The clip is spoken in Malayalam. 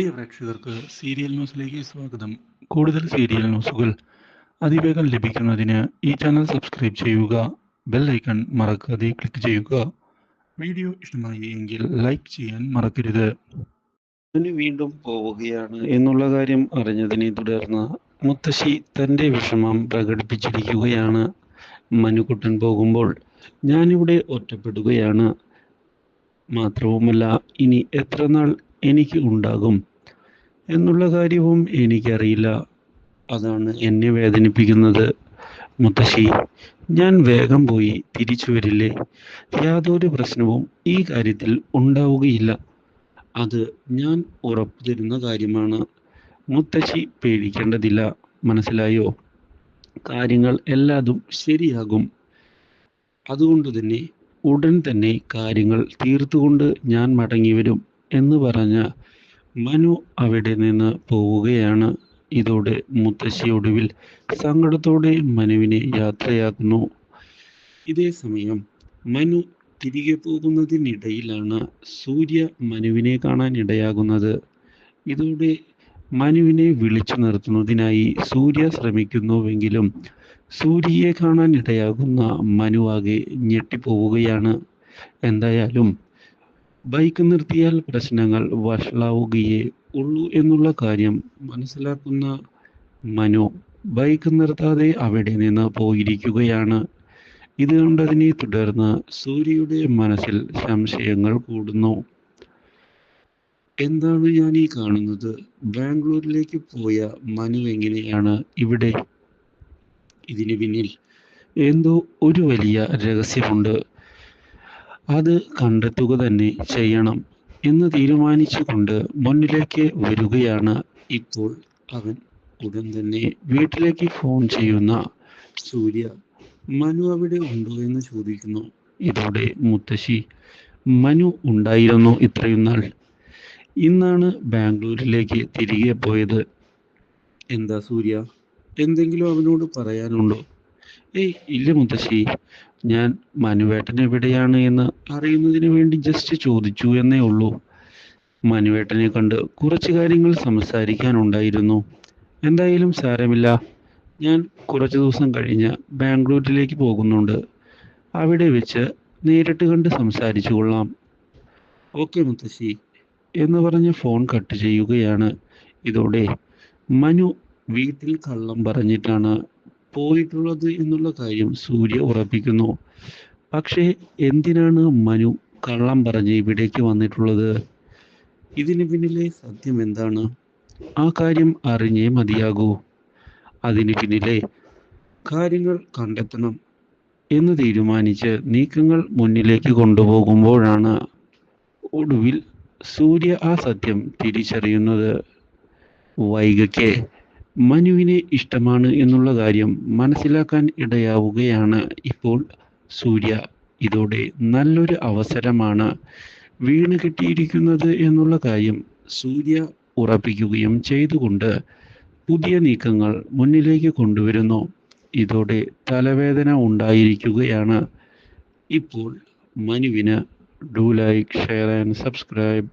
പ്രിയ പ്രേക്ഷകർക്ക് സീരിയൽ ന്യൂസിലേക്ക് സ്വാഗതം. കൂടുതൽ സീരിയൽ ന്യൂസുകൾ അതിവേഗം ലഭിക്കുന്നതിന് ഈ ചാനൽ സബ്സ്ക്രൈബ് ചെയ്യുക ബെൽ ഐക്കൺ മറക്കാതെ ക്ലിക്ക് ചെയ്യുക. വീഡിയോ ഇഷ്ടമായി എങ്കിൽ ലൈക്ക് ചെയ്യാൻ മറക്കരുത്. അവന് വീണ്ടും പോവുകയാണ് എന്നുള്ള കാര്യം അറിഞ്ഞതിനെ തുടർന്ന് മുത്തശ്ശി തന്റെ വിഷമം പ്രകടിപ്പിച്ചിരിക്കുകയാണ്. മനുക്കുട്ടൻ പോകുമ്പോൾ ഞാനിവിടെ ഒറ്റപ്പെടുകയാണ്. മാത്രവുമല്ല ഇനി എത്ര നാൾ എനിക്ക് ഉണ്ടാകും? എന്നുള്ള കാര്യവും എനിക്കറിയില്ല. അതാണ് എന്നെ വേദനിപ്പിക്കുന്നത്. മുത്തശ്ശി ഞാൻ വേഗം പോയി തിരിച്ചു വരില്ലേ? യാതൊരു പ്രശ്നവും ഈ കാര്യത്തിൽ ഉണ്ടാവുകയില്ല. അത് ഞാൻ ഉറപ്പു തരുന്ന കാര്യമാണ്. മുത്തശ്ശി പേടിക്കേണ്ടതില്ല. മനസ്സിലായോ? കാര്യങ്ങൾ എല്ലാതും ശരിയാകും. അതുകൊണ്ട് തന്നെ ഉടൻ തന്നെ കാര്യങ്ങൾ തീർത്തുകൊണ്ട് ഞാൻ മടങ്ങിവരും എന്ന് പറഞ്ഞ മനു അവിടെ നിന്ന് പോവുകയാണ്. ഇതോടെ മുത്തശ്ശി ഒടുവിൽ സങ്കടത്തോടെ മനുവിനെ യാത്രയാക്കുന്നു. ഇതേ സമയം മനു തിരികെ പോകുന്നതിനിടയിലാണ് സൂര്യ മനുവിനെ കാണാൻ ഇടയാകുന്നത്. ഇതോടെ മനുവിനെ വിളിച്ചു നിർത്തുന്നതിനായി സൂര്യ ശ്രമിക്കുന്നുവെങ്കിലും സൂര്യയെ കാണാൻ ഇടയാകുന്ന മനുവാകെ ഞെട്ടിപ്പോവുകയാണ്. എന്തായാലും ബൈക്ക് നിർത്തിയാൽ പ്രശ്നങ്ങൾ വഷളാവുകയേ ഉള്ളൂ എന്നുള്ള കാര്യം മനസ്സിലാക്കുന്ന മനു ബൈക്ക് നിർത്താതെ അവിടെ നിന്ന് പോയിരിക്കുകയാണ്. ഇത് കണ്ടതിനെ തുടർന്ന് സൂര്യയുടെ മനസ്സിൽ സംശയങ്ങൾ കൂടുന്നു. എന്താണ് ഞാൻ ഈ കാണുന്നത്? ബാംഗ്ലൂരിലേക്ക് പോയ മനു എങ്ങനെയാണ് ഇവിടെ? ഇതിന് പിന്നിൽ എന്തോ ഒരു വലിയ രഹസ്യമുണ്ട്. അത് കണ്ടെത്തുക തന്നെ ചെയ്യണം എന്ന് തീരുമാനിച്ചുകൊണ്ട് മുന്നിലേക്ക് വരികയാണ് ഇപ്പോൾ അവൻ. ഉടൻ തന്നെ വീട്ടിലേക്ക് ഫോൺ ചെയ്യുന്ന സൂര്യ മനു അവിടെ ഉണ്ടോ എന്ന് ചോദിക്കുന്നു. ഇതോടെ മുത്തശ്ശി മനു ഉണ്ടായിരുന്നു ഇത്രയും നാൾ. ഇന്നാണ് ബാംഗ്ലൂരിലേക്ക് തിരികെ പോയത്. എന്താ സൂര്യ? എന്തെങ്കിലും അവനോട് പറയാനുണ്ടോ? ഏയ് ഇല്ല മുത്തശ്ശി. ഞാൻ മനുവേട്ടൻ എവിടെയാണ് എന്ന് അറിയുന്നതിന് വേണ്ടി ജസ്റ്റ് ചോദിച്ചു എന്നേ ഉള്ളൂ. മനുവേട്ടനെ കണ്ട് കുറച്ച് കാര്യങ്ങൾ സംസാരിക്കാനുണ്ടായിരുന്നു. എന്തായാലും സാരമില്ല. ഞാൻ കുറച്ച് ദിവസം കഴിഞ്ഞ് ബാംഗ്ലൂരിലേക്ക് പോകുന്നുണ്ട്. അവിടെ വെച്ച് നേരിട്ട് കണ്ട് സംസാരിച്ചു കൊള്ളാം. ഓക്കെ മുത്തശ്ശി എന്ന് പറഞ്ഞ് ഫോൺ കട്ട് ചെയ്യുകയാണ്. ഇതോടെ മനു വീട്ടിൽ കള്ളം പറഞ്ഞിട്ടാണ് പോയിട്ടുള്ളത് എന്നുള്ള കാര്യം സൂര്യ ഉറപ്പിക്കുന്നു. പക്ഷേ എന്തിനാണ് മനു കള്ളം പറഞ്ഞ് ഇവിടേക്ക് വന്നിട്ടുള്ളത്? ഇതിന് പിന്നിലെ സത്യം എന്താണ്? ആ കാര്യം അറിഞ്ഞേ മതിയാകൂ. അതിന് പിന്നിലെ കാര്യങ്ങൾ കണ്ടെത്തണം എന്ന് തീരുമാനിച്ച് നീക്കങ്ങൾ മുന്നിലേക്ക് കൊണ്ടുപോകുമ്പോഴാണ് ഒടുവിൽ സൂര്യ ആ സത്യം തിരിച്ചറിയുന്നത്. വൈകയ്ക്ക് മനുവിനെ ഇഷ്ടമാണ് എന്നുള്ള കാര്യം മനസ്സിലാക്കാൻ ഇടയാവുകയാണ് ഇപ്പോൾ സൂര്യ. ഇതോടെ നല്ലൊരു അവസരമാണ് വീണ് കിട്ടിയിരിക്കുന്നത് എന്നുള്ള കാര്യം സൂര്യ ഉറപ്പിക്കുകയും ചെയ്തുകൊണ്ട് പുതിയ നീക്കങ്ങൾ മുന്നിലേക്ക് കൊണ്ടുവരുന്നു. ഇതോടെ തലവേദന ഉണ്ടായിരിക്കുകയാണ്. ഇപ്പോൾ മനുവിന് do like share and subscribe